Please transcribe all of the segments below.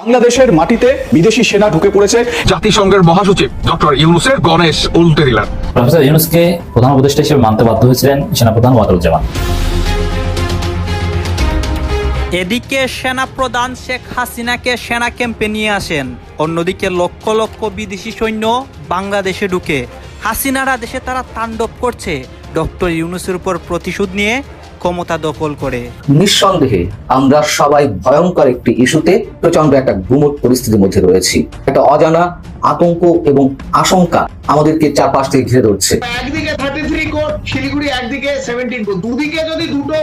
বাংলাদেশের মাটিতে বিদেশি সেনা ঢুকে পড়েছে। জাতিসংঘের মহাসচিব ডক্টর ইউনুসের গণেশ উল্টে দিলেন প্রফেসর ইউনুসকে প্রধান উপদেষ্টা হিসেবে মানতে বাধ্য হয়েছিলেন সেনাপ্রধান ওয়াকারুজ্জামান এদিকে সেনাপ্রধান শেখ হাসিনাকে সেনা ক্যাম্পে নিয়ে আসেন। অন্যদিকে লক্ষ লক্ষ বিদেশি সৈন্য বাংলাদেশে ঢুকে। হাসিনারা দেশে তারা তাণ্ডব করছে। ডক্টর ইউনুসের উপর প্রতিশোধ নিয়ে ক্ষমতা দখল করে। নিঃসন্দেহে আমরা সবাই ভয়ঙ্কর একটি ইস্যুতে প্রচণ্ড একটা গুমট পরিস্থিতির মধ্যে রয়েছি। একটা অজানা আতঙ্ক এবং আশঙ্কা আমাদেরকে চারপাশ থেকে ঘিরে ধরছে। একদিকে থার্টি থ্রি কোড শিলিগুড়ি একদিকে সেভেন্টিন কোড দুদিকে যদি দুটো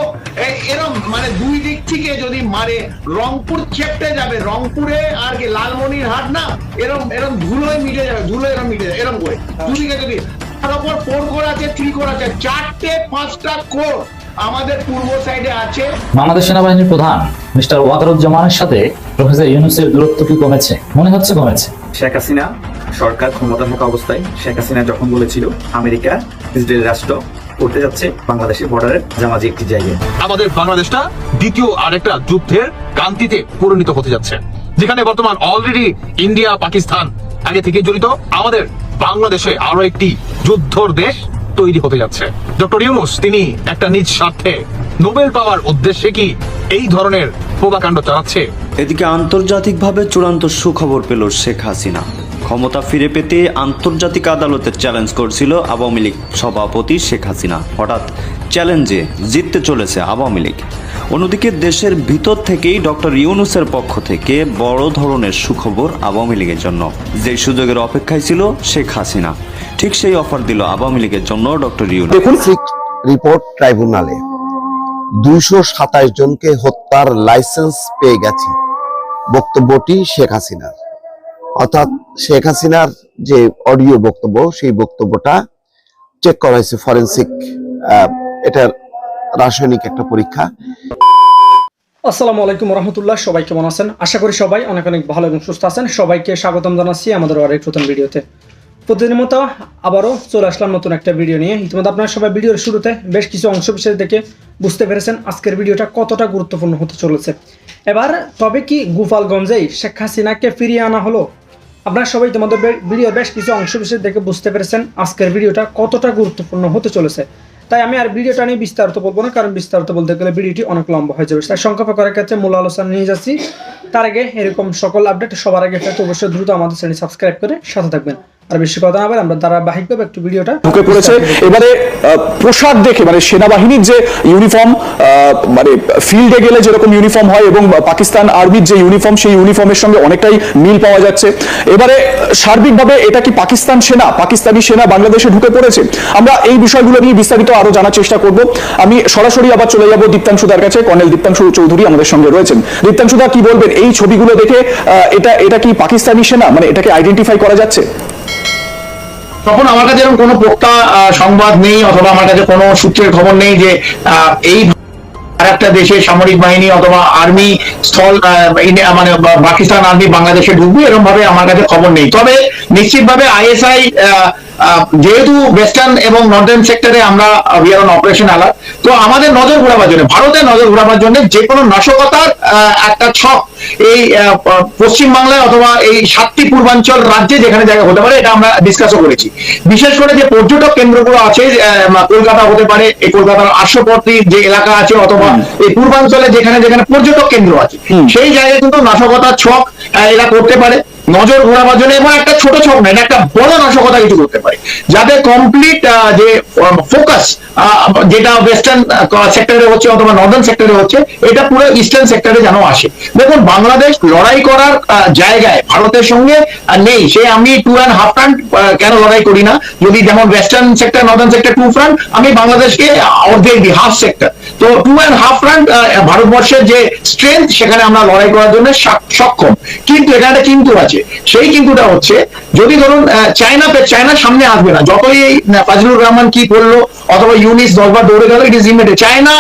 এরম মানে দুই দিক থেকে যদি মারে রংপুর চেপটে যাবে। রংপুরে আর কি লালমনির হাট না এরম এরম ধুলোয় মিটে যাবে ধুলো এরম মিটে যাবে এরম করে। দুদিকে যদি তার উপর ফোর কোড আছে থ্রি কোড আছে চারটে পাঁচটা কোড আমাদের পূর্ব সাইডে আছে বাংলাদেশ সেনাবাহিনীর প্রধান মিস্টার ওয়াকারুজ্জামানের সাথে প্রফেসর ইউনুসের দূরত্ব কি কমেছে? মনে হচ্ছে কমেছে। শেখ হাসিনা সরকার ক্ষমতা থাকা অবস্থায় শেখ হাসিনা যখন বলেছিল আমেরিকা ইসরায়েল রাষ্ট্র করতে যাচ্ছে বাংলাদেশের বর্ডারের জামাজি একটি জায়গায়। আমাদের বাংলাদেশটা দ্বিতীয় আরেকটা যুদ্ধের কান্তিতে পরিণত হতে যাচ্ছে যেখানে বর্তমান অলরেডি ইন্ডিয়া পাকিস্তান আগে থেকে জড়িত। আমাদের বাংলাদেশে আরও একটি যুদ্ধর দেশ তৈরি হতে যাচ্ছে। ডক্টর ইউনুস, তিনি একটা নিজ স্বার্থে নোবেল পাওয়ার উদ্দেশ্যে কি এই ধরনের প্রভাকাণ্ড চালাচ্ছে? এদিকে আন্তর্জাতিক ভাবে চূড়ান্ত সুখবর পেল শেখ হাসিনা। ক্ষমতা ফিরে পেতে আন্তর্জাতিক আদালতের চ্যালেঞ্জ করছিল আওয়ামী লীগ সভাপতি শেখ হাসিনা। হঠাৎ চ্যালেঞ্জে জিততে চলেছে আওয়ামী লীগ। অন্যদিকে দেশের ভিতর থেকেই ডক্টর ইউনুসের পক্ষ থেকে বড় ধরনের সুখবর আওয়ামী লীগের জন্য। যে সুযোগের অপেক্ষায় ছিল শেখ হাসিনা। ঠিক সেই অফার দিল আওয়ামী লীগের জন্য ডক্টর ইউনুস। দেখুন রিপোর্ট ট্রাইব্যুনালে দুইশো সাতাশ জনকে হত্যার লাইসেন্স পেয়ে গেছে বক্তব্যটি শেখ হাসিনার। অর্থাৎ শেখ হাসিনার যে অডিও বক্তব্য, সেই বক্তব্যটা চেক করা হয়েছে ফরেন্সিক এটার রাসায়নিক একটা পরীক্ষা। আসসালামু আলাইকুম রহমতুল্লাহ, সবাই কেমন আছেন? আশা করি সবাই অনেক অনেক ভালো এবং সুস্থ আছেন। সবাইকে স্বাগতম জানাচ্ছি আমাদের আরেক নতুন ভিডিওতে। প্রতিদিনের মতো আবারও চলে আসলাম নতুন একটা ভিডিও নিয়ে। ইতিমধ্যে আপনারা সবাই ভিডিওর শুরুতে বেশ কিছু অংশ বিশেষ দেখে বুঝতে পেরেছেন আজকের ভিডিওটা কতটা গুরুত্বপূর্ণ হতে চলেছে। এবার তবে কি গোপালগঞ্জেই শেখ হাসিনাকে ফিরিয়ে আনা হলো? আপনারা সবাই তোমাদের ভিডিওর বেশ কিছু অংশ বিশেষ দেখে বুঝতে পেরেছেন আজকের ভিডিওটা কতটা গুরুত্বপূর্ণ হতে চলেছে। তাই আমি আর ভিডিওটা নিয়ে বিস্তারিত বলব না, কারণ বিস্তারিত বলতে গেলে ভিডিওটি অনেক লম্বা হয়ে যাবে। তাই সংক্ষেপে করার ক্ষেত্রে মূল আলোচনা নিয়ে যাচ্ছি। তার আগে এরকম সকল আপডেট সবার আগে পেতে অবশ্যই দ্রুত আমাদের চ্যানেল সাবস্ক্রাইব করে সাথে থাকবেন। আর বেশি কথা না বলে আমরা ধারাবাহিকভাবে একটু ভিডিওটা ঢুকে পড়েছে। এবারে পোশাক দেখে মানে সেনাবাহিনীর যে ইউনিফর্ম মানে ফিল্ডে গেলে যেরকম ইউনিফর্ম হয় এবং পাকিস্তান আর্মির যে ইউনিফর্ম সেই ইউনিফর্মের সঙ্গে অনেকটাই মিল পাওয়া যাচ্ছে। এবারে সার্বিকভাবে এটা কি পাকিস্তান সেনা পাকিস্তানি সেনা বাংলাদেশে ঢুকে পড়েছে? আমরা এই বিষয়গুলো নিয়ে বিস্তারিত আরও জানার চেষ্টা করব। আমি সরাসরি আবার চলে যাব দীপ্তাংশুদার কাছে। কর্নেল দীপ্তাংশু চৌধুরী আমাদের সঙ্গে রয়েছেন। দীপ্তাংশুদা কি বলবেন? এই ছবিগুলো দেখে আহ, এটা এটা কি পাকিস্তানি সেনা? মানে এটাকে আইডেন্টিফাই করা যাচ্ছে? তখন আমার কাছে এরকম কোনো পোক্তা সংবাদ নেই অথবা আমার কাছে কোনো সূত্রের খবর নেই যে এই আর একটা দেশের সামরিক বাহিনী অথবা আর্মি স্থল মানে পাকিস্তান আর্মি বাংলাদেশে ঢুকবে এরকম ভাবে আমার কাছে খবর নেই। তবে নিশ্চিতভাবে আইএসআই যেহেতু ওয়েস্টার্ন এবং নর্দার্ন সেক্টরে আমরা উই অন অপারেশন অ্যালার্ট তো আমাদের নজর ঘোরাবার জন্য, ভারতের নজর ঘোরাবার জন্য যে কোনো নাশকতার একটা ছক এই পশ্চিম বাংলায় অথবা এই সাতটি পূর্বাঞ্চল রাজ্যে যেখানে জায়গা হতে পারে, এটা আমরা ডিসকাসও করেছি। বিশেষ করে যে পর্যটক কেন্দ্রগুলো আছে কলকাতা হতে পারে, এই কলকাতার আশ্বপর্তি যে এলাকা আছে অথবা এই পূর্বাঞ্চলে যেখানে যেখানে পর্যটক কেন্দ্র আছে সেই জায়গায় কিন্তু নাশকতার ছক এরা করতে পারে। নজর ঘোরাবার জন্য এবং একটা ছোট ছক না একটা বড় নাশকতা কিছু করতে পারে। যাতে কমপ্লিট যে ফোকাস যেটা ওয়েস্টার্ন সেক্টরে হচ্ছে অথবা নর্দার্ন সেক্টরে হচ্ছে, এটা পুরো ইস্টার্ন সেক্টরে যেন আসে। দেখুন, বাংলাদেশ লড়াই করার জায়গায় ভারতের সঙ্গে নেই। সে আমি টু অ্যান্ড হাফ ফ্রান্ট কেন লড়াই করি না? যদি যেমন western sector northern sector two front আমি বাংলাদেশকে অর্ধেক দিই হাফ সেক্টর তো টু অ্যান্ড হাফ ফ্রান্ট ভারতবর্ষের যে স্ট্রেংথ সেখানে আমরা লড়াই করার জন্য সক্ষম। কিন্তু এখানে কিন্তু আছে। সেই কিন্তুটা হচ্ছে, যদি ধরুন চায়না চায়নার সামনে আসবে না, যতই এই ফাজলুর রহমান কি করল, অথবা ইউনিস দশবার দৌড়ে গেল ইট ইজ ইমিডিয়েট চায়না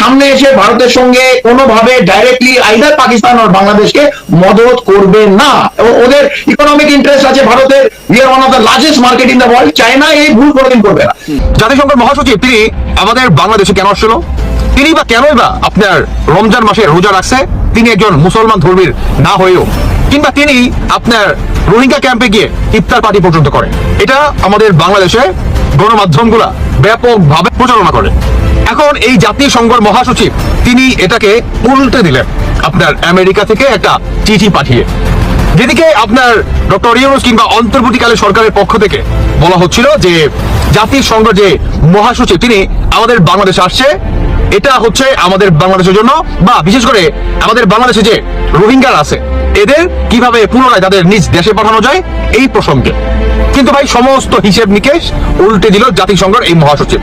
সামনে এসে ভারতের সঙ্গে কোনোভাবে ডাইরেক্টলি আইদার পাকিস্তান আর বাংলাদেশকে মদত করবে না। এবং ওদের ইকোনমিক ইন্টারেস্ট আছে ভারতের we are one of the largest market in the world China এই ভুল কোনোদিন করবে না। জাতিসংঘের মহাসচিব, তিনি আমাদের বাংলাদেশে কেন আসছিল? তিনি বা কেনই বা আপনার রমজান মাসে রোজা রাখছে? তিনি একজন মুসলমান ধর্মীর না হয়েও। কিংবা তিনি আপনার রোহিঙ্গা ক্যাম্পে গিয়ে ইফতার পার্টি পর্যন্ত করে এটা আমাদের বাংলাদেশে গণমাধ্যমগুলা ব্যাপকভাবে প্রচারণা করে। এখন এই জাতীয় সংঘর মহাসচিব, তিনি এটাকে উল্টে দিলেন আপনার আমেরিকা থেকে একটা চিঠি পাঠিয়ে। যেদিকে আপনার ডক্টর ইউনুস কিংবা অন্তর্বর্তীকালে সরকারের পক্ষ থেকে বলা হচ্ছিল যে জাতির সংঘ যে মহাসচিব, তিনি আমাদের বাংলাদেশে আসছে, এটা হচ্ছে আমাদের বাংলাদেশের জন্য বা বিশেষ করে আমাদের বাংলাদেশে যে রোহিঙ্গারা আছে এদের কীভাবে পুনরায় তাদের নিজ দেশে পাঠানো যায়, এই প্রসঙ্গে। কিন্তু ভাই, সমস্ত হিসেব নিকেশ উল্টে দিল জাতিসংঘের এই মহাসচিব।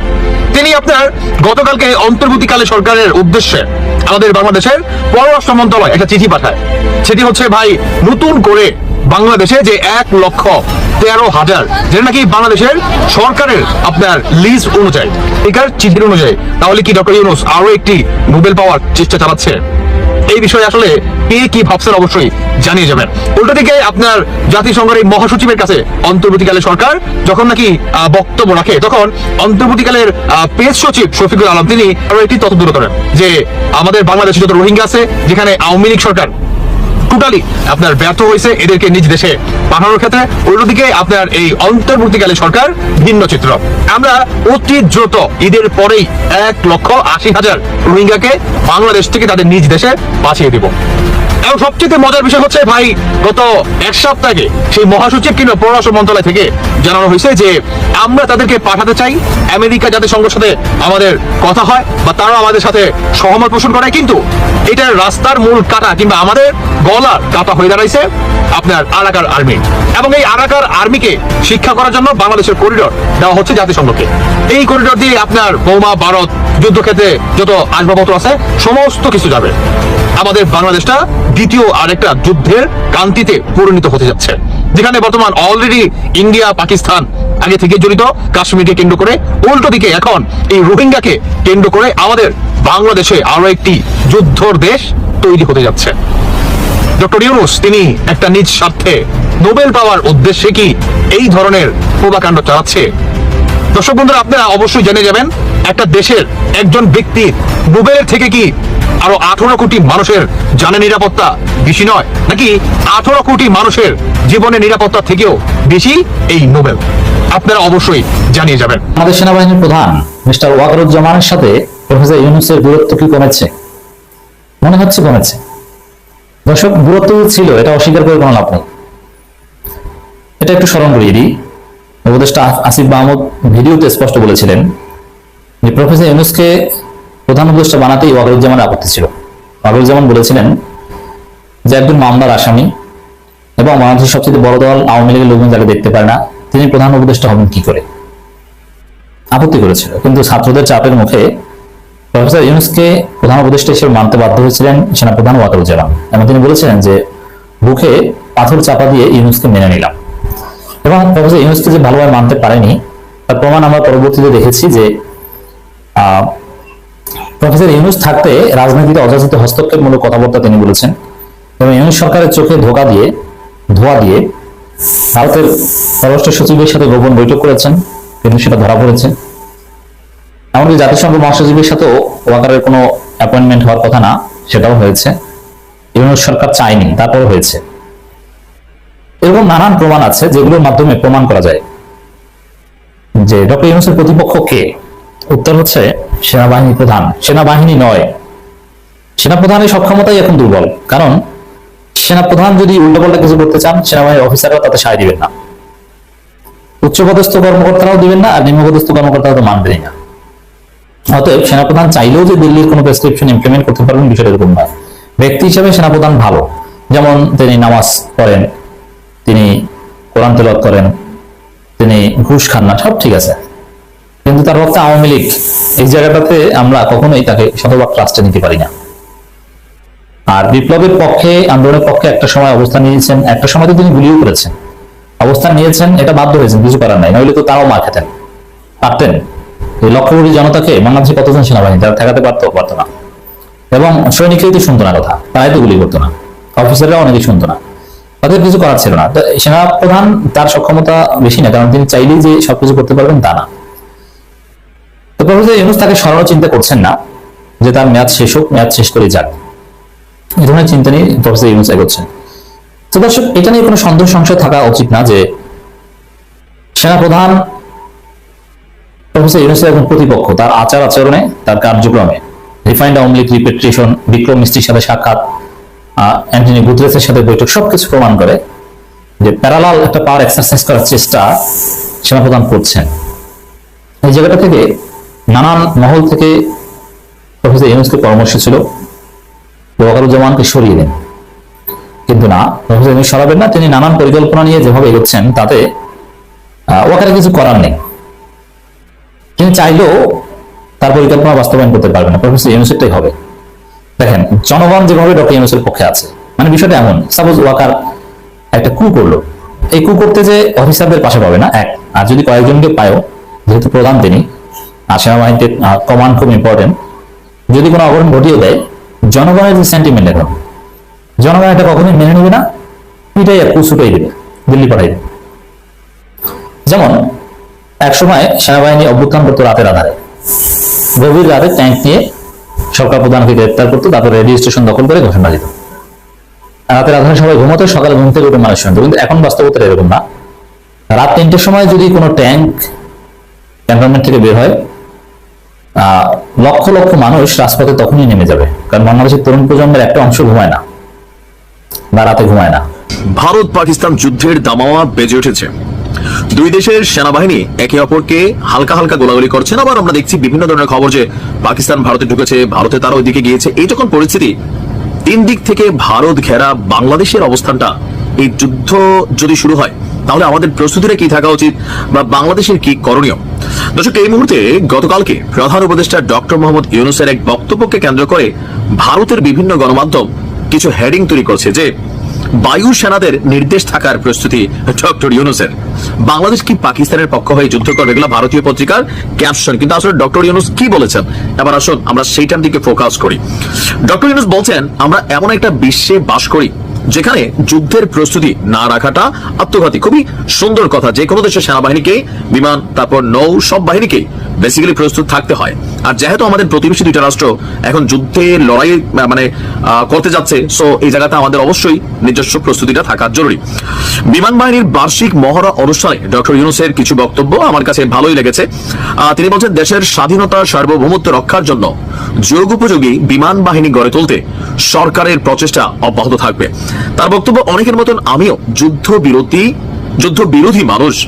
তিনি আপনার গতকালকে অন্তর্বর্তীকালে সরকারের উদ্দেশ্যে আমাদের বাংলাদেশের পররাষ্ট্র মন্ত্রণালয় একটা চিঠি পাঠায়। সেটি হচ্ছে, ভাই, নতুন করে বাংলাদেশে যে এক লক্ষ তেরো হাজার, যেটা নাকি বাংলাদেশের সরকারের আপনার লিজ অনুযায়ী এটার চিঠির অনুযায়ী, তাহলে কি ডক্টর ইউনুস আরও একটি নোবেল পাওয়ার চেষ্টা চালাচ্ছে? এই বিষয়ে আসলে কে কি ভাবছেন অবশ্যই জানিয়ে যাবেন। উল্টো দিকে আপনার জাতিসংঘের এই মহাসচিবের কাছে অন্তর্বর্তীকালে সরকার যখন নাকি বক্তব্য রাখে, তখন অন্তর্বর্তীকালের পেশ সচিব শফিকুল আলম তিনি আরও একটি তথ্য দূর করেন যে আমাদের বাংলাদেশে যত রোহিঙ্গা আছে, যেখানে আওয়ামী লীগ সরকার টোটালি আপনার ব্যর্থ হয়েছে, এদেরকে নিজ দেশে পাঠানোর ক্ষেত্রে। অন্যদিকে আপনার এই অন্তর্বর্তীকালে সরকার ভিন্ন চিত্র। আমরা অতি দ্রুত ঈদের পরেই এক লক্ষ আশি হাজার রোহিঙ্গাকে বাংলাদেশ থেকে তাদের নিজ দেশে পাঠিয়ে দিব। এবং সবচেয়ে মজার বিষয় হচ্ছে ভাই, গত এক সপ্তাহে সেই মহাসচিব কিংবা পররাষ্ট্র মন্ত্রণালয় থেকে জানানো হয়েছে যে আমরা তাদেরকে পাঠাতে চাই, আমেরিকা সঙ্গে সাথে আমাদের কথা হয় বা তারা আমাদের সাথে সহমত পোষণ করে। কিন্তু এটার রাস্তার মূল কাটা কিংবা আমাদের গলার কাটা হয়ে দাঁড়াইছে আপনার আরাকার আর্মি। এবং এই আরাকার আর্মিকে শিক্ষা করার জন্য বাংলাদেশের করিডোর দেওয়া হচ্ছে জাতিসংঘকে। এই করিডোর দিয়ে আপনার বোমা ভারত যুদ্ধক্ষেত্রে যত আসবাবপত্র আছে, সমস্ত কিছু যাবে। আমাদের বাংলাদেশটা দ্বিতীয় আরেকটা যুদ্ধের কান্তিতে পরিণত হতে যাচ্ছে। যেখানে বর্তমান অলরেডি ইন্ডিয়া পাকিস্তান আগে থেকে জড়িত, কাশ্মীরকে কেন্দ্র করে উল্টো দিকে এখন এই রোহিঙ্গাকে কেন্দ্র করে আমাদের বাংলাদেশে আরও একটি যুদ্ধর দেশ তৈরি হতে যাচ্ছে। ডক্টর ইউনুস, তিনি একটা নিজ স্বার্থে নোবেল পাওয়ার উদ্দেশ্যে কি এই ধরনের প্রভাকাণ্ড চালাচ্ছে? দর্শক বন্ধুরা, আপনারা অবশ্যই জেনে যাবেন, একটা দেশের একজন ব্যক্তির নোবেলের থেকে কি আরও আঠারো কোটি মানুষের জানের নিরাপত্তা বেশি নয়, নাকি আঠারো কোটি মানুষের জীবনের নিরাপত্তা থেকেও বেশি এই নোবেল আপনারা অবশ্যই জানিয়ে যাবেন। আমাদের সেনাবাহিনীর প্রধান মিস্টার ওয়াকারুজ্জামানের সাথে প্রফেসর ইউনুসের দূরত্ব কি কমেছে? মনে হচ্ছে কমেছে। দর্শক দূরত্ব যে ছিল, এটা অস্বীকার করে কোনো লাভ নেই। এটা একটু স্মরণ করিয়ে দিই। উপদেষ্টা আসিফ মাহমুদ ভিডিওতে স্পষ্ট বলেছিলেন যে প্রফেসর ইউনুসকে প্রধান উপদেষ্টা বানাতেই ওয়াকারুজ্জামানের আপত্তি ছিল। ওয়াকারুজ্জামান বলেছিলেন যে একজন মামলার আসামি এবং বাংলাদেশের সবচেয়ে বড় দল আওয়ামী লীগের লোকজন যাকে দেখতে পারে না, তিনি প্রধান উপদেষ্টা হবেন কি করে? আপত্তি করেছিল। কিন্তু ছাত্রদের চাপের মুখে প্রফেসর ইউনুসকে প্রধান উপদেষ্টা হিসেবে মানতে বাধ্য হয়েছিলেন সেনাপ্রধান ওয়াকারুজ্জামান। এবং তিনি বলেছিলেন যে বুকে পাথর চাপা দিয়ে ইউনুসকে মেনে নিলাম। এবং প্রফেসর ইউনুসকে যে ভালোভাবে মানতে পারেনি, তার প্রমাণ আমরা পরবর্তীতে দেখেছি যে প্রফেসর ইউনুস থাকতে রাজনীতিতে অযাচিত হস্তক্ষেপমূলক কথাবার্তা তিনি বলেছেন। এবং ইউনুস সরকারের চোখে ধোকা দিয়ে, ধোয়া দিয়ে ভারতের পররাষ্ট্র সচিবের সাথে গোপন বৈঠক করেছেন কিন্তু সেটা ধরা পড়েছে এমনকি জাতিসংঘ মহাসচিবের সাথেও ওয়াকারের কোনো অ্যাপয়েন্টমেন্ট হওয়ার কথা না, সেটাও হয়েছে। ইউনুস সরকার চায়নি, তারপরও হয়েছে। এরকম নানান প্রমাণ আছে যেগুলোর মাধ্যমে প্রমাণ করা যায়। যে ডক্টর ইউনুসের প্রতিপক্ষ কে? উত্তর হচ্ছে সেনাবাহিনী প্রধান। সেনাবাহিনী নয়। সেনাপ্রধানের সক্ষমতাই এখন দুর্বল। কারণ সেনাপ্রধান যদি উল্টোপাল্টা কিছু করতে চান, সেনাবাহিনীর অফিসাররা তাতে সায় দিবেন না। উচ্চপদস্থ কর্মকর্তারাও দিবেন না, আর নিম্নপদস্থ কর্মকর্তারাও তো মানবেনই না। অতএব সেনাপ্রধান চাইলেও যে দিল্লির কোনো প্রেসক্রিপশন ইমপ্লিমেন্ট করতে পারবেন বিষয়টা এরকম নয়। ব্যক্তি হিসেবে সেনাপ্রধান ভালো। যেমন তিনি নামাজ পড়েন। তিনি কোরআন তেলাওয়াত করেন, তিনি ঘুষ খান না, সব ঠিক আছে। কিন্তু তার রক্তে আওয়ামী লীগ, এই জায়গাটাতে আমরা কখনোই তাকে শতভাগ ট্রাস্টে নিতে পারি না। আর বিপ্লবের পক্ষে, আন্দোলনের পক্ষে একটা সময় অবস্থান নিয়েছেন, একটা সময় তো তিনি গুলিও করেছেন। অবস্থান নিয়েছেন, এটা বাধ্য হয়েছেন, কিছু করার নাই নইলে তো তারাও মার খেতেন। পারতেন? এই লক্ষ কোটি জনতাকে বাংলাদেশে কতজন সেনাবাহিনী, তারা ঠেকাতে পারতো পারতো না। এবং সৈনিকরাই তো শুনতো না কথা, তারাই তো গুলি করতো না। অফিসাররা অনেকে শুনতো না। তাদের কিছু করার ছিল না। তো সেনাপ্রধান তার সক্ষমতা বেশি না, কারণ তিনি চাইলেই যে সবকিছু করতে পারবেন তা না। তো প্রফেসর ইউনুস তাকে সরানো চিন্তা করছেন না, যে তার মেয়াদ শেষ হোক, মেয়াদ শেষ করে যাক। এই ধরনের চিন্তা নিয়ে প্রফেসর ইউনুস এগোচ্ছেন। তো দর্শক, এটা নিয়ে কোনো সন্দেহ সংশয় থাকা উচিত না যে সেনাপ্রধান প্রফেসর ইউনুসের একজন প্রতিপক্ষ, তার আচার আচরণে তার কার্যক্রমে, রিফাইন্ড আওয়ামী লীগ রিপেট্রিয়েশন বিক্রম মিস্ত্রির সাথে সাক্ষাৎ অ্যান্টনি গুতরেসের সাথে বৈঠক সবকিছু প্রমাণ করে যে প্যারালাল একটা পাওয়ার এক্সারসাইজ করার চেষ্টা সেনাপ্রধান করছেন। এই জায়গাটা থেকে নানান মহল থেকে প্রফেসর ইউনুসকে পরামর্শ ছিল ওয়াকারুজ্জামানকে সরিয়ে দেন। কিন্তু না প্রফেসর ইউনুস সরাবেন না তিনি নানান পরিকল্পনা নিয়ে যেভাবে এগোচ্ছেন তাতে আহ, ওয়াকারে কিছু করার নেই। তিনি চাইলেও তার পরিকল্পনা বাস্তবায়ন করতে পারবে না প্রফেসর ইউনুসেরটাই হবে। দেখেন, জনগণ যেভাবে ডক্টর ইউনুসের পক্ষে আছে মানে বিষয়টা এমন সাপোজ ওয়াকার একটা কু করল, এই কু করতে যে অফিসারদের পাশে পাবে না, এক, আর যদি কয়েকজনকে পায়ও, যেহেতু প্রধান তিনি, আর সেনাবাহিনীতে কমান্ড খুব ইম্পর্টেন্ট যদি কোনো অঘটন ঘটিয়ে দেয়, জনগণের যে সেন্টিমেন্ট এখন, জনগণ এটা কখনোই মেনে নেবে না পিটাই কু ছুটাই দেবে, দিল্লি পাঠাই দেবে। যেমন, এক সময় সেনাবাহিনী অভ্যুত্থান করতো রাতের আধারে, গভীর রাতে ট্যাঙ্ক নিয়ে সরকার প্রধানকে গ্রেপ্তার করতো তারপর রেডিও স্টেশন দখল করে ঘোষণা দিত রাতের আধারে সবাই ঘুমোতো সকালে ঘুম থেকে উঠে মানুষ শুনতো কিন্তু এখন বাস্তবতা এরকম না। রাত তিনটের সময় যদি কোনো ট্যাঙ্ক, ক্যান্টনমেন্ট থেকে বের হয় লক্ষ লক্ষ মানুষ রাজপথে তখনই নেমে যাবে। কারণ বাংলাদেশের তরুণ প্রজন্মের একটা অংশ ঘুমায় না বা রাতে ঘুমায় না। ভারত পাকিস্তান যুদ্ধের দামামা বেজে উঠেছে। দুই দেশের সেনাবাহিনী একে অপরকে হালকা হালকা গোলাগুলি করছেন আবার আমরা দেখছি বিভিন্ন ধরনের খবর যে পাকিস্তান ভারতে ঢুকেছে, ভারতে তারা ওইদিকে গিয়েছে। এই যখন পরিস্থিতি, তিন দিক থেকে ভারত ঘেরা বাংলাদেশের অবস্থানটা, এই যুদ্ধ যদি শুরু হয়, তাহলে আমাদের প্রস্তুতিটা কি থাকা উচিত বা বাংলাদেশের কি করণীয়? দর্শক, এই মুহূর্তে গতকালকে প্রধান উপদেষ্টা ডক্টর মোহাম্মদ ইউনুসের এক বক্তব্যকে কেন্দ্র করে ভারতের বিভিন্ন গণমাধ্যম কিছু হেডিং তৈরি করছে যে বায়ু সেনাদের নির্দেশ থাকার প্রস্তুতি, ডক্টর ইউনুসের। বাংলাদেশ কি পাকিস্তানের পক্ষ হয়ে যুদ্ধ করবে এগুলো ভারতীয় পত্রিকার ক্যাপশন কিন্তু আসলে ডক্টর ইউনুস কি বলেছেন? এবার আসুন আমরা সেইটার দিকে ফোকাস করি। ডক্টর ইউনুস বলছেন, আমরা এমন একটা বিশ্বে বাস করি যেখানে যুদ্ধের প্রস্তুতি না রাখাটা আত্মঘাতী। খুবই সুন্দর কথা। যে কোনো দেশের সেনাবাহিনীকে, বিমান, তারপর নৌ, সব বাহিনীকে বেসিক্যালি প্রস্তুত থাকতে হয়। আর যেহেতু আমাদের প্রতিবেশী দুইটা রাষ্ট্র এখন যুদ্ধে লড়াই মানে করতে যাচ্ছে সো এই জায়গাতে আমাদের অবশ্যই নিজস্ব প্রস্তুতিটা থাকা জরুরি। বিমান বাহিনীর বার্ষিক মহড়া অনুষ্ঠানে ডক্টর ইউনুসের কিছু বক্তব্য আমার কাছে ভালোই লেগেছে। তিনি বলছেন, দেশের স্বাধীনতা, সার্বভৌমত্ব রক্ষার জন্য যোগোপযোগী বিমান বাহিনী গড়ে তুলতে সরকারের প্রচেষ্টা অব্যাহত থাকবে। তার বক্তব্য অনেকের মতন আমিও যুদ্ধ বিরতি যুদ্ধ বিরোধী মানুষ।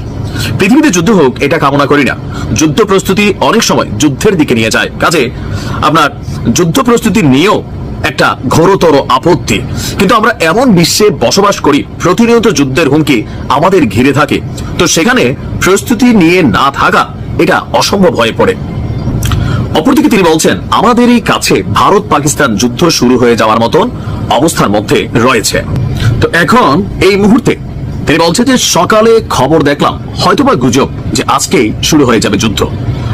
পৃথিবীতে যুদ্ধ হোক, এটা কামনা করি না। যুদ্ধ প্রস্তুতি অনেক সময় যুদ্ধের দিকে নিয়ে যায়। কাজে আপনার যুদ্ধ প্রস্তুতি নিয়েও একটা ঘোরতর আপত্তি। কিন্তু আমরা এমন বিশ্বে বসবাস করি, প্রতিনিয়ত যুদ্ধের হুমকি আমাদের ঘিরে থাকে। তো সেখানে প্রস্তুতি নিয়ে না থাকা, এটা অসম্ভব হয়ে পড়ে। অপরদিকে তিনি বলছেন, আমাদেরই কাছে ভারত পাকিস্তান যুদ্ধ শুরু হয়ে যাওয়ার মতন অবস্থার মধ্যে রয়েছে। তো এখন এই মুহূর্তে তিনি বলছেন যে সকালে খবর দেখলাম, হয়তোবা গুজব যে আজকেই শুরু হয়ে যাবে যুদ্ধ।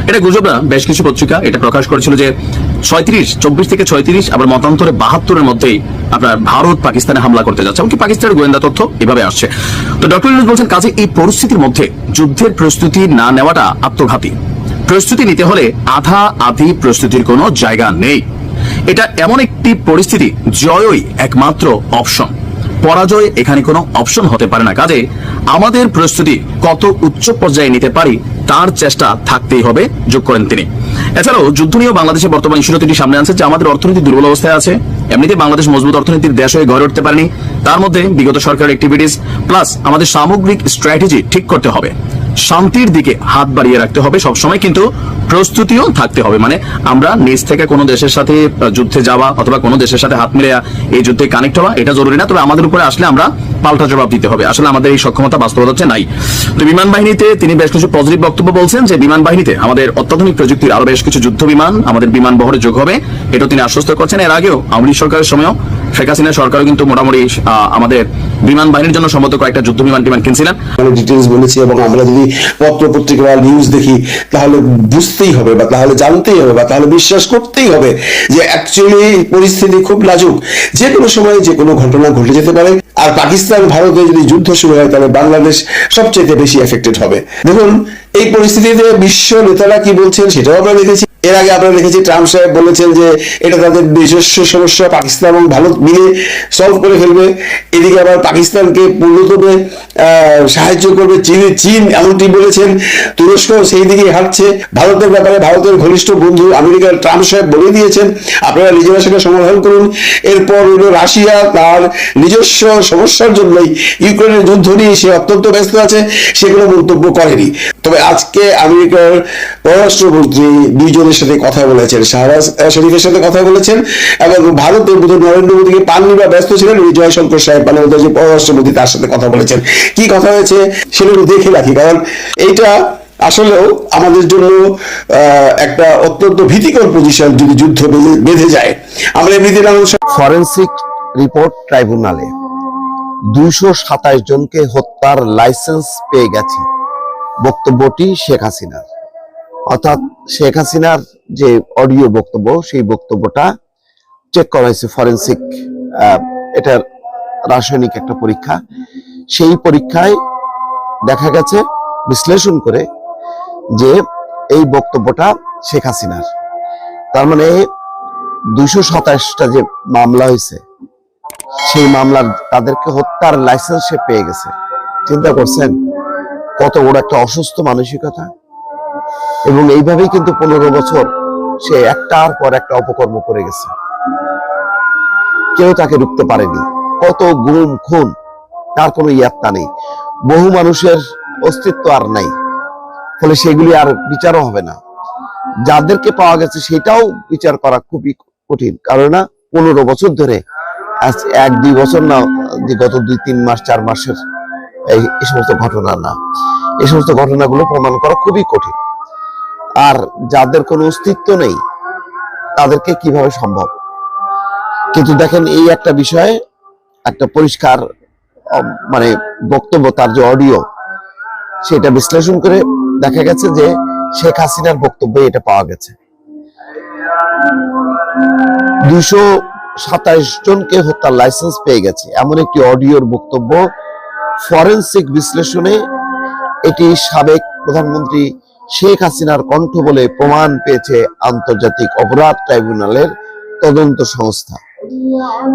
এটা গুজব না, বেশ কিছু পত্রিকা এটা প্রকাশ করেছিল যে ছয়ত্রিশ, চব্বিশ থেকে ছয়ত্রিশ, আবার মতান্তরে বাহাত্তরের মধ্যেই আপনার ভারত পাকিস্তানে হামলা করতে যাচ্ছে। এমনকি পাকিস্তানের গোয়েন্দা তথ্য এভাবে আসছে। তো ডক্টর ইউনুস বলছেন, কাজে এই পরিস্থিতির মধ্যে যুদ্ধের প্রস্তুতি না নেওয়াটা আত্মঘাতী। প্রস্তুতি নিতে হলে আধা আধি প্রস্তুতির কোনো জায়গা নেই। এটা এমন একটি পরিস্থিতি, জয়ই একমাত্র অপশন। পরাজয় এখানে কোনো অপশন হতে পারে না। কাজে আমাদের প্রস্তুতি কত উচ্চ পর্যায়ে নিতে পারি তার চেষ্টা থাকতেই হবে, যোগ করেন তিনি। এছাড়াও যুদ্ধ নিয়েও বাংলাদেশের বর্তমান ইস্যুটা তিনি সামনে আনছে, যে আমাদের অর্থনীতি দুর্বল অবস্থায় আছে। এমনিতে বাংলাদেশ মজবুত অর্থনীতির দেশ হয়ে গড়ে উঠতে পারেনি। তার মধ্যে বিগত সরকার অ্যাক্টিভিটিস প্লাস আমাদের সামগ্রিক স্ট্র্যাটেজি ঠিক করতে হবে। শান্তির দিকে হাত বাড়িয়ে রাখতে হবে সবসময়, কিন্তু প্রস্তুতিও থাকতে হবে। মানে আমরা নিজ থেকে কোনো দেশের সাথে যুদ্ধে যাওয়া অথবা কোনো দেশের সাথে হাত মিলিয়ে এই যুদ্ধে কানেক্ট হওয়া, এটা জরুরি না। তবে আমাদের উপরে আসলে আমরা পাল্টা জবাব দিতে হবে। আসলে আমাদের এই সক্ষমতা বাস্তবতা হচ্ছে নাই। তো বিমান বাহিনীতে তিনি বেশ কিছু পজিটিভ বক্তব্য বলছেন যে, বিমান বাহিনীতে আমাদের অত্যাধুনিক প্রযুক্তির আরও বেশ কিছু যুদ্ধ বিমান আমাদের বিমান বহরে যোগ হবে। এটা তিনি আশ্বস্ত করছেন। এর আগেও আওয়ামী সরকারের সময়ও শেখ হাসিনা সরকারও কিন্তু মোটামুটি আমাদের বিমান বাহিনীর জন্য সম্মত কয়েকটা যুদ্ধ বিমান টিমান কিনছিলেন। ডিটেলস বলেছি এবং আমরা যদি পত্র পত্রিকা বা নিউজ দেখি, তাহলে বুঝতেই হবে বা তাহলে জানতেই হবে বা তাহলে বিশ্বাস করতেই হবে যে অ্যাকচুয়ালি পরিস্থিতি খুব লাজুক যে কোনো সময় যে কোনো ঘটনা ঘটে যেতে পারে। আর পাকিস্তান, ভারতে যদি যুদ্ধ শুরু হয়, তাহলে বাংলাদেশ সবচেয়ে বেশি এফেক্টেড হবে। দেখুন, এই পরিস্থিতিতে বিশ্ব নেতারা কি বলছেন সেটাও আমরা দেখেছি। এর আগে আমরা দেখেছি, ট্রাম্প সাহেব বলেছেন যে এটা তাদের নিজস্ব সমস্যা, পাকিস্তান এবং ভারত মিলে সলভ করে ফেলবে। এদিকে আবার পাকিস্তানকে পূর্ণতমে সাহায্য করবে চীন। চীন এমনটি বলেছেন, তুরস্ক সেই দিকে হাঁটছে। ভারতের ব্যাপারে ভারতের ঘনিষ্ঠ বন্ধু আমেরিকার ট্রাম্প সাহেব বলে দিয়েছেন, আপনারা নিজেরা সেটা সমাধান করুন। এরপর হলো রাশিয়া, তার নিজস্ব সমস্যার জন্যই ইউক্রেনের যুদ্ধ নিয়ে সে অত্যন্ত ব্যস্ত আছে সেগুলো মন্তব্য করেনি। তবে আজকে আমেরিকার পররাষ্ট্রমন্ত্রী দুইজনের সাথে কথা বলেছেন, শাহবাজ শরীফের সাথে কথা বলেছেন, এবং ভারতের নরেন্দ্র মোদীকে পাননি বা ব্যস্ত ছিলেন ওই জয়শঙ্কর সাহেব মানে ওদের যে পররাষ্ট্রমন্ত্রী তার সাথে কথা বলেছেন। কি কথা হয়েছে একটু দেখে রাখি, কারণ এইটা আসলেও আমাদের জন্য একটা অত্যন্ত ভীতিকর পজিশন যদি যুদ্ধ বেঁধে যায়। আমরা এমনিতে ফরেন্সিক রিপোর্ট ট্রাইব্যুনালে দুইশো সাতাশ জনকে হত্যার লাইসেন্স পেয়ে গেছি। বক্তব্যটি শেখ হাসিনার। অর্থাৎ শেখ হাসিনার যে অডিও বক্তব্য, সেই বক্তব্যটা চেক করা হয়েছে ফরেন্সিক এটার রাসায়নিক একটা পরীক্ষা। সেই পরীক্ষায় দেখা গেছে, বিশ্লেষণ করে যে এই বক্তব্যটা শেখ হাসিনার। তার মানে দুইশো সাতাশটা যে মামলা হয়েছে, সেই মামলার তাদেরকে হত্যার লাইসেন্স সে পেয়ে গেছে। চিন্তা করছেন, কত বড় একটা অসুস্থ মানসিকতা। এবং এইভাবেই কিন্তু পনেরো বছর সে একটার পর একটা অপকর্ম করে গেছে। কেউ তাকে রুখতে পারেনি। কত গুম, খুন, তার কোনো ইয়াত্তা নেই। বহু মানুষের অস্তিত্ব আর নাই। ফলে সেগুলি আর বিচারও হবে না। যাদেরকে পাওয়া গেছে সেটাও বিচার করা খুবই কঠিন। কারণ না পনেরো বছর ধরে আজ এক, দুই বছর না, যে গত দুই, তিন মাস, চার মাসের এই সমস্ত ঘটনা না। এই সমস্ত ঘটনাগুলো প্রমাণ করা খুবই কঠিন। আর যাদের কোনো অস্তিত্ব নেই, তাদেরকে কীভাবে সম্ভব? কিন্তু দেখেন এই একটা বিষয়ে, একটা পরিষ্কার মানে বক্তব্য, তার যে অডিও সেটা বিশ্লেষণ করে দেখা গেছে যে শেখ হাসিনার বক্তব্যে এটা পাওয়া গেছে। দুইশো সাতাইশ জনকে হত্যার লাইসেন্স পেয়ে গেছে। এমন একটি অডিওর বক্তব্য ফরেন্সিক বিশ্লেষণে এটি সাবেক প্রধানমন্ত্রী শেখ হাসিনার কণ্ঠ বলে প্রমাণ পেয়েছে আন্তর্জাতিক অপরাধ ট্রাইব্যুনালের তদন্ত সংস্থা।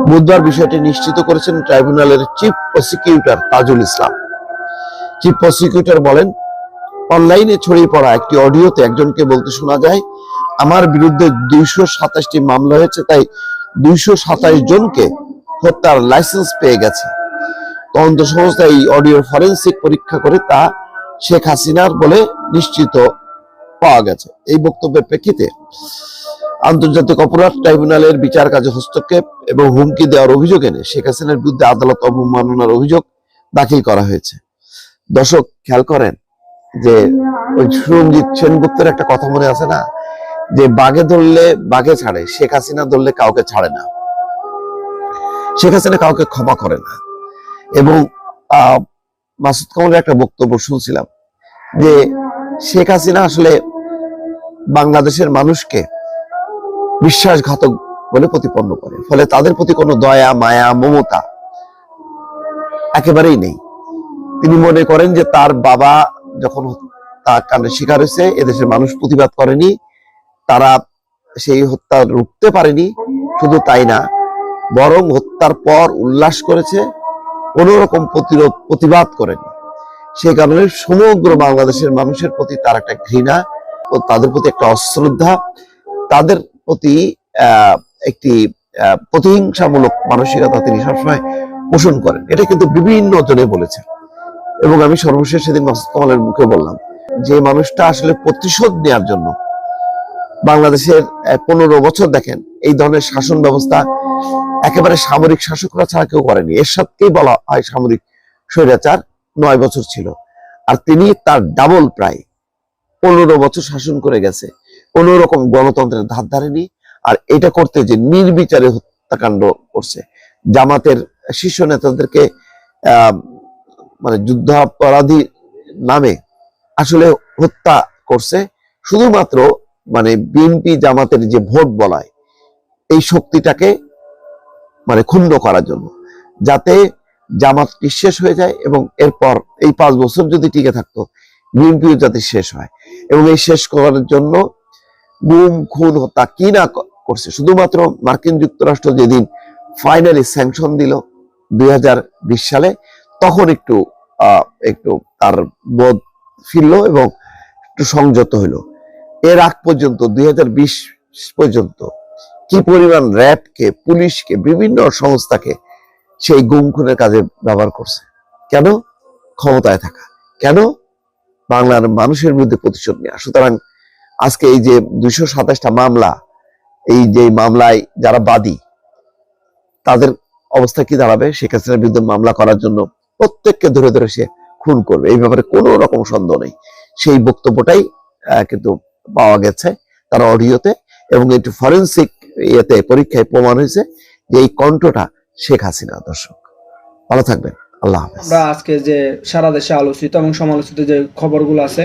বুধবার বিষয়টি নিশ্চিত করেছেন ট্রাইব্যুনালের chief prosecutor Tajul Islam. Chief prosecutor বলেন, অনলাইনে ছড়িয়ে পড়া একটি অডিওতে একজনকে বলতে শোনা যায়, আমার বিরুদ্ধে দুইশো সাতাশটি মামলা হয়েছে, তাই দুইশো সাতাশ জনকে হত্যার লাইসেন্স পেয়ে গেছে। তদন্ত সংস্থা এই অডিওর ফরেন্সিক পরীক্ষা করে তা শেখ হাসিনার বলে নিশ্চিত পাওয়া গেছে। এই বক্তব্যের প্রেক্ষিতে আন্তর্জাতিক অপরাধ ট্রাইব্যুনালের বিচার কাজে হস্তক্ষেপ এবং হুমকি দেওয়ার অভিযোগ এনে শেখ হাসিনার বিরুদ্ধে আদালত অবমাননার অভিযোগ দাখিল করা হয়েছে। দর্শক, খেয়াল করেন যে ওই সুরঞ্জিত সেনগুপ্তের একটা কথা মনে আছে না? যে বাঘে ধরলে বাঘে ছাড়ে, শেখ হাসিনা ধরলে কাউকে ছাড়ে না। শেখ হাসিনা কাউকে ক্ষমা করে না। এবং মাসুদ কামালের একটা বক্তব্য শুনছিলাম যে শেখ হাসিনা আসলে বাংলাদেশের মানুষকে বিশ্বাসঘাতক বলে প্রতিপন্ন করে। ফলে তাদের প্রতি কোনো দয়া, মায়া, মমতা একেবারেই নেই। তিনি মনে করেন যে তার বাবা যখন তার কাণ্ডের শিকার হয়েছে, এদেশের মানুষ প্রতিবাদ করেনি, তারা সেই হত্যা রুখতে পারেনি, শুধু তাই না, বরং হত্যার পর উল্লাস করেছে, কোন রকম প্রতিরোধ, প্রতিবাদ করেনি। সেই কারণে সমগ্র বাংলাদেশের মানুষের প্রতি তার একটা ঘৃণা ও তাদের প্রতি একটা অশ্রদ্ধা, তাদের প্রতি একটি প্রতিহিংসামূলক মানসিকতা তিনি সবসময় পোষণ করেন। এটা কিন্তু বিভিন্ন জনে বলেছেন। এবং আমি সর্বশেষ সেদিন মাসুদ কামালের মুখে বললাম যে মানুষটা আসলে প্রতিশোধ নেওয়ার জন্য বাংলাদেশের পনেরো বছর দেখেন, এই ধরনের শাসন ব্যবস্থা একেবারে সামরিক শাসকরা ছাড়া কেউ করেনি। এর সাথেই বলা হয় সামরিক স্বৈরাচার, নয় বছর ছিল। আর তিনি তার ডাবল প্রায় পনেরো বছর শাসন করে গেছে। কোন রকম গণতন্ত্রের ধার ধারেনি, আর এটা করতে যে নির্বিচারে হত্যাকাণ্ড করছে। জামাতের শীর্ষ নেতাদেরকে মানে যুদ্ধাপরাধী নামে আসলে হত্যা করছে। শুধুমাত্র মানে বিএনপি জামাতের যে ভোট বলায়, এই শক্তিটাকে মানে ক্ষুণ্ণ করার জন্য। যাতে জামাত শেষ হয়ে যায় এবং এরপর এই পাঁচ বছর যদি টিকে থাকতো, বিএনপিও যাতে শেষ হয়। এবং এই শেষ করার জন্য গুম, খুন, হত্যা কি না করছে? শুধুমাত্র মার্কিন যুক্তরাষ্ট্র যেদিন ফাইনালি স্যাংশন দিল দুই হাজার বিশ সালে, তখন একটু একটু তার বোধ ফিরলো এবং একটু সংযত হলো এর আগ পর্যন্ত, দুই হাজার বিশ পর্যন্ত, কি পরিমাণ র্যাবকে, পুলিশকে, বিভিন্ন সংস্থাকে সেই গুম, খুনের কাজে ব্যবহার করছে? কেন? ক্ষমতায় থাকা। কেন? বাংলার মানুষের বিরুদ্ধে প্রতিশোধ নেওয়া। সুতরাং আজকে এই যে দুইশো সাতাশটা মামলা, এই যে মামলায় যারা বাদী, তাদের অবস্থা কি দাঁড়াবে? শেখ হাসিনার বিরুদ্ধে মামলা করার জন্য প্রত্যেককে ধরে ধরে সে খুন করবে। এই ব্যাপারে কোনো রকম সন্দেহ নেই। সেই বক্তব্যটাই কিন্তু পাওয়া গেছে তার অডিওতে এবং একটু ফরেন্সিক ইয়েতে পরীক্ষায় প্রমাণ হয়েছে যে এই কণ্ঠটা শেখ হাসিনা, দর্শক। ভালো থাকবেন। আল্লাহ আমরা আজকে যে সারা দেশে আলোচিত এবং সমালোচিত যে খবরগুলো আছে